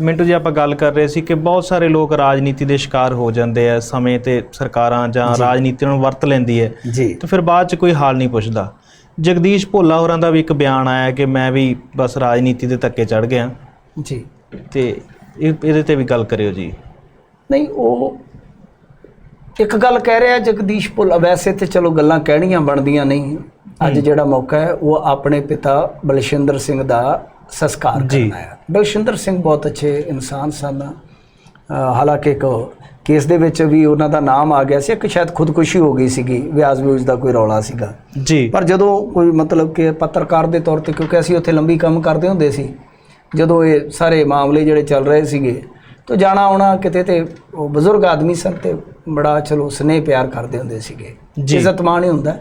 ਮਿੰਟੂ ਜੀ ਆਪਾਂ ਗੱਲ ਕਰ ਰਹੇ ਸੀ ਕਿ ਬਹੁਤ ਸਾਰੇ ਲੋਕ ਰਾਜਨੀਤੀ ਦੇ ਸ਼ਿਕਾਰ ਹੋ ਜਾਂਦੇ ਆ ਸਮੇਂ ਤੇ ਸਰਕਾਰਾਂ ਜਾਂ ਰਾਜਨੀਤੀ ਨੂੰ ਵਰਤ ਲੈਂਦੀ ਹੈ। ਜੀ। ਤੇ ਫਿਰ ਬਾਅਦ ਚ ਕੋਈ ਹਾਲ ਨਹੀਂ ਪੁੱਛਦਾ। ਜਗਦੀਸ਼ ਭੋਲਾ ਹੋਰਾਂ ਦਾ ਵੀ ਇੱਕ ਬਿਆਨ ਆਇਆ ਕਿ ਮੈਂ ਵੀ ਬਸ ਰਾਜਨੀਤੀ ਦੇ ਧੱਕੇ ਚੜ ਗਿਆ। ਜੀ। ਤੇ ਇਹ ਇਹਦੇ ਤੇ ਵੀ ਗੱਲ ਕਰਿਓ ਜੀ। ਨਹੀਂ ਉਹ ਇੱਕ ਗੱਲ ਕਹਿ ਰਿਹਾ ਜਗਦੀਸ਼ ਭੁੱਲਾ ਵੈਸੇ ਤੇ ਚਲੋ ਗੱਲਾਂ ਕਹਿਣੀਆਂ ਬਣਦੀਆਂ ਨਹੀਂ। ਅੱਜ ਜਿਹੜਾ ਮੌਕਾ ਹੈ ਉਹ ਆਪਣੇ ਪਿਤਾ ਬਲਸ਼ਿੰਦਰ ਸਿੰਘ ਦਾ ਸੰਸਕਾਰ ਜੀ। ਕਰਨਾ ਹੈ। ਬਲਸ਼ਿੰਦਰ ਸਿੰਘ ਬਹੁਤ ਅੱਛੇ ਇਨਸਾਨ ਸਨ। ਹਾਲਾਂਕਿ ਇੱਕ ਕੇਸ ਦੇ ਵਿੱਚ ਵੀ ਉਹਨਾਂ ਦਾ ਨਾਮ ਆ ਗਿਆ ਸੀ ਇੱਕ ਸ਼ਾਇਦ ਖੁਦਕੁਸ਼ੀ ਹੋ ਗਈ ਸੀਗੀ ਵਿਆਜ ਵਿਊਜ ਦਾ ਕੋਈ ਰੌਲਾ ਸੀਗਾ। ਜੀ। ਪਰ ਜਦੋਂ ਕੋਈ ਮਤਲਬ ਕਿ ਪੱਤਰਕਾਰ ਦੇ ਤੌਰ ਤੇ ਕਿਉਂਕਿ ਅਸੀਂ ਉੱਥੇ ਲੰਬੀ ਕੰਮ ਕਰਦੇ ਹੁੰਦੇ ਸੀ ਜਦੋਂ ਇਹ ਸਾਰੇ ਮਾਮਲੇ ਜਿਹੜੇ ਚੱਲ ਰਹੇ ਸੀਗੇ ਤਾਂ ਜਾਣਾ ਆਉਣਾ ਕਿਤੇ ਤੇ ਉਹ ਬਜ਼ੁਰਗ ਆਦਮੀ ਸਨ ਤੇ ਬੜਾ ਚਲੋ ਸਨੇਹ ਪਿਆਰ ਕਰਦੇ ਹੁੰਦੇ ਸੀਗੇ। ਜੀ। ਇੱਜ਼ਤ ਮਾਣ ਹੀ ਹੁੰਦਾ।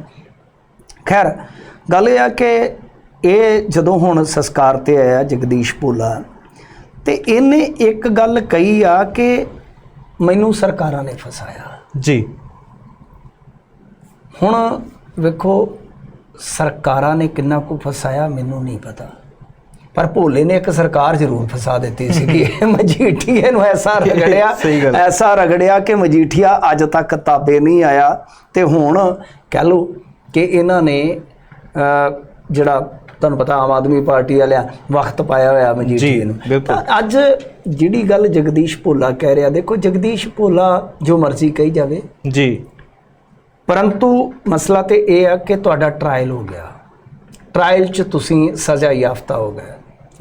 ਖੈਰ ਗੱਲ ਇਹ ਆ ਕਿ ਇਹ ਜਦੋਂ ਹੁਣ ਸੰਸਕਾਰ ਤੇ ਆਇਆ ਜਗਦੀਸ਼ ਭੋਲਾ ਤੇ ਇਹਨੇ ਇੱਕ ਗੱਲ ਕਹੀ ਆ ਕਿ ਮੈਨੂੰ ਸਰਕਾਰਾਂ ਨੇ ਫਸਾਇਆ। ਜੀ। ਹੁਣ ਵੇਖੋ ਸਰਕਾਰਾਂ ਨੇ ਕਿੰਨਾ ਕੁ ਫਸਾਇਆ ਮੈਨੂੰ ਨਹੀਂ ਪਤਾ। ਪਰ ਭੋਲੇ ਨੇ ਇੱਕ ਸਰਕਾਰ ਜ਼ਰੂਰ ਫਸਾ ਦਿੱਤੀ ਸੀਗੀ ਮਜੀਠੀਏ ਨੂੰ ਐਸਾ ਰਗੜਿਆ। ਐਸਾ ਰਗੜਿਆ ਕਿ ਮਜੀਠੀਆ ਅੱਜ ਤੱਕ ਤਾਬੇ ਨਹੀਂ ਆਇਆ। ਤੇ ਹੁਣ ਕਹਿ ਲਓ ਕਿ ਇਹਨਾਂ ਨੇ ਜਿਹੜਾ ਤੁਹਾਨੂੰ ਪਤਾ ਆਮ ਆਦਮੀ ਪਾਰਟੀ ਵਾਲਿਆਂ ਵਕਤ ਪਾਇਆ ਹੋਇਆ ਮਜੀਠੀਏ ਜੀ, ਨੂੰ। ਅੱਜ ਜਿਹੜੀ ਗੱਲ ਜਗਦੀਸ਼ ਭੋਲਾ ਕਹਿ ਰਿਹਾ ਦੇਖੋ ਜਗਦੀਸ਼ ਭੋਲਾ ਜੋ ਮਰਜ਼ੀ ਕਹੀ ਜਾਵੇ। ਜੀ। ਪਰੰਤੂ ਮਸਲਾ ਤੇ ਇਹ ਆ ਕਿ ਤੁਹਾਡਾ ਟ੍ਰਾਇਲ ਹੋ ਗਿਆ। ਟ੍ਰਾਇਲ 'ਚ ਤੁਸੀਂ ਸਜ਼ਾ ਯਾਫਤਾ ਹੋ ਗਏ।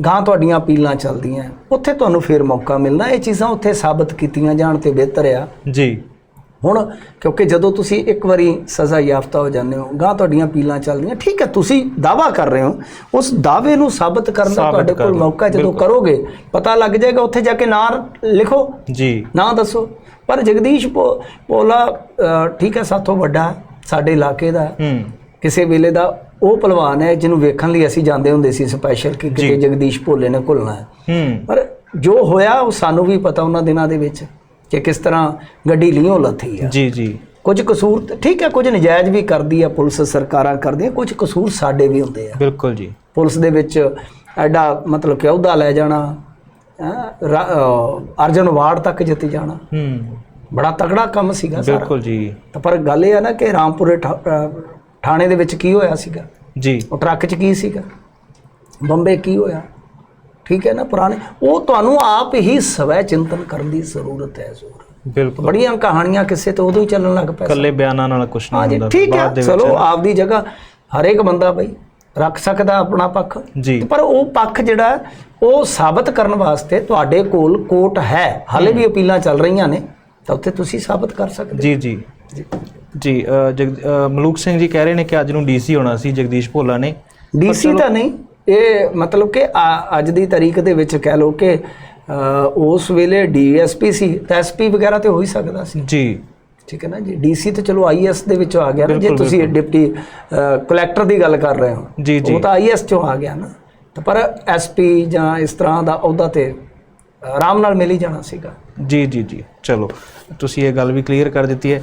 ਗਾਂ ਤੁਹਾਡੀਆਂ ਅਪੀਲਾਂ ਚੱਲਦੀਆਂ। ਉੱਥੇ ਤੁਹਾਨੂੰ ਫੇਰ ਮੌਕਾ ਮਿਲਣਾ। ਇਹ ਚੀਜ਼ਾਂ ਉੱਥੇ ਸਾਬਤ ਕੀਤੀਆਂ ਜਾਣ ਤੇ ਬਿਹਤਰ ਆ। ਜੀ। ਹੁਣ ਕਿਉਂਕਿ ਜਦੋਂ ਤੁਸੀਂ ਇੱਕ ਵਾਰੀ ਸਜ਼ਾ ਯਾਫਤਾ ਹੋ ਜਾਂਦੇ ਹੋ ਗਾਂ ਤੁਹਾਡੀਆਂ ਅਪੀਲਾਂ ਚੱਲਦੀਆਂ ਠੀਕ ਹੈ ਤੁਸੀਂ ਦਾਵਾ ਕਰ ਰਹੇ ਹੋ ਉਸ ਦਾਅਵੇ ਨੂੰ ਸਾਬਤ ਕਰਨ ਦਾ ਤੁਹਾਡੇ ਕੋਲ ਮੌਕਾ ਜਦੋਂ ਕਰੋਗੇ ਪਤਾ ਲੱਗ ਜਾਏਗਾ ਉੱਥੇ ਜਾ ਕੇ ਨਾਂ ਲਿਖੋ ਜੀ। ਨਾ ਦੱਸੋ। ਪਰ ਜਗਦੀਸ਼ ਅ, ਠੀਕ ਹੈ ਸਾਥੋਂ ਵੱਡਾ ਸਾਡੇ ਇਲਾਕੇ ਦਾ ਕਿਸੇ ਵੇਲੇ ਦਾ ਉਹ ਪਹਿਲਵਾਨ ਹੈ ਜਿਹਨੂੰ ਵੇਖਣ ਲਈ ਅਸੀਂ ਜਾਂਦੇ ਹੁੰਦੇ ਸੀ ਸਪੈਸ਼ਲ ਕਿ ਕਿਤੇ ਜਗਦੀਸ਼ ਭੋਲੇ ਨੇ ਘੁਲਣਾ ਹੂੰ। ਪਰ ਜੋ ਹੋਇਆ ਉਹ ਸਾਨੂੰ ਵੀ ਪਤਾ ਉਹਨਾਂ ਦਿਨਾਂ ਦੇ ਵਿੱਚ। ਕਿ ਕਿਸ ਤਰ੍ਹਾਂ ਗੱਡੀ ਲਿਓ ਲੱਥੀ ਆ। ਜੀ ਜੀ। ਕੁਝ ਕਸੂਰ ਠੀਕ ਹੈ ਕੁਝ ਨਜਾਇਜ਼ ਵੀ ਕਰਦੀ ਆ ਪੁਲਿਸ ਸਰਕਾਰਾਂ ਕਰਦੀਆਂ ਕੁਝ ਕਸੂਰ ਸਾਡੇ ਵੀ ਹੁੰਦੇ ਆ। ਬਿਲਕੁਲ ਜੀ। ਪੁਲਿਸ ਦੇ ਵਿੱਚ ਐਡਾ ਮਤਲਬ ਕਿ ਅਹੁਦਾ ਲੈ ਜਾਣਾ ਅਰਜਨ ਅਵਾਰਡ ਤੱਕ ਜਿੱਤ ਜਾਣਾ। ਹੂੰ। ਬੜਾ ਤਗੜਾ ਕੰਮ ਸੀਗਾ ਸਾਰਾ। ਬਿਲਕੁਲ ਜੀ। ਤਾਂ ਪਰ ਗੱਲ ਇਹ ਆ ਨਾ ਕਿ ਰਾਮਪੁਰੇ ਥਾਣੇ ਦੇ ਵਿੱਚ ਕੀ ਹੋਇਆ ਸੀਗਾ? ਜੀ। ਉਹ ਟਰੱਕ 'ਚ ਕੀ ਸੀਗਾ? ਬੰਬੇ ਕੀ ਹੋਇਆ? ਠੀਕ ਹੈ ਨਾ ਪੁਰਾਣੇ? ਉਹ ਤੁਹਾਨੂੰ ਆਪ ਹੀ ਸਵੈ ਚਿੰਤਨ ਕਰਨ ਦੀ ਜ਼ਰੂਰਤ ਹੈ ਜ਼ੋਰ ਬਿਲਕੁਲ। ਬੜੀਆਂ ਕਹਾਣੀਆਂ ਕਿਸੇ ਤੇ ਉਦੋਂ ਹੀ ਚੱਲਣ ਲੱਗ ਪਏ ਕੱਲੇ ਬਿਆਨਾਂ ਨਾਲ ਕੁਝ ਨਹੀਂ ਹੁੰਦਾ ਠੀਕ ਹੈ ਦੇ ਚਲੋ ਆਪਦੀ ਜਗ੍ਹਾ ਹਰੇਕ ਬੰਦਾ ਬਈ ਰੱਖ ਸਕਦਾ ਆਪਣਾ ਪੱਖ। ਪਰ ਉਹ ਪੱਖ ਜਿਹੜਾ ਉਹ ਸਾਬਤ ਕਰਨ ਵਾਸਤੇ ਤੁਹਾਡੇ ਕੋਲ ਕੋਰਟ ਹੈ। ਹਾਲੇ ਵੀ ਅਪੀਲਾਂ ਚੱਲ ਰਹੀਆਂ ਨੇ ਤਾਂ ਉੱਥੇ ਤੁਸੀਂ ਸਾਬਤ ਕਰ ਸਕਦੇ ਜੀ ਜੀ। ਜੀ। ਮਲੂਕ ਸਿੰਘ ਜੀ ਕਹਿ ਰਹੇ ਨੇ ਕਿ ਅੱਜ ਨੂੰ ਡੀਸੀ ਹੋਣਾ ਸੀ ਜਗਦੀਸ਼ ਭੋਲਾ ਨੇ। ਡੀਸੀ ਤਾਂ ਨਹੀਂ ਇਹ ਮਤਲਬ ਕਿ ਅੱਜ ਦੀ ਤਾਰੀਖ ਦੇ ਵਿੱਚ ਕਹਿ ਲਓ ਕਿ ਉਸ ਵੇਲੇ ਡੀਐਸਪੀ ਸੀ ਐਸਪੀ ਵਗੈਰਾ ਤੇ ਹੋ ਹੀ ਸਕਦਾ ਸੀ। ਜੀ। ਠੀਕ ਹੈ ਨਾ ਜੀ? ਡੀਸੀ ਤੇ ਚਲੋ ਆਈਐਸ ਦੇ ਵਿੱਚੋਂ ਆ ਗਿਆ ਨਾ ਜੇ ਤੁਸੀਂ ਡਿਪਟੀ ਕਲੈਕਟਰ ਦੀ ਗੱਲ ਕਰ ਰਹੇ ਹੋ ਜੀ ਜੀ। ਉਹ ਤਾਂ ਆਈਐਸ ਚੋਂ ਆ ਗਿਆ ਨਾ। ਤਾਂ ਪਰ ਐਸਪੀ ਜਾਂ ਇਸ ਤਰ੍ਹਾਂ ਦਾ ਅਹੁਦਾ ਤੇ ਆਰਾਮ ਨਾਲ ਮਿਲ ਹੀ ਜਾਣਾ ਸੀਗਾ। ਜੀ ਜੀ ਜੀ। ਚਲੋ ਤੁਸੀਂ ਇਹ ਗੱਲ ਵੀ ਕਲੀਅਰ ਕਰ ਦਿੱਤੀ ਹੈ।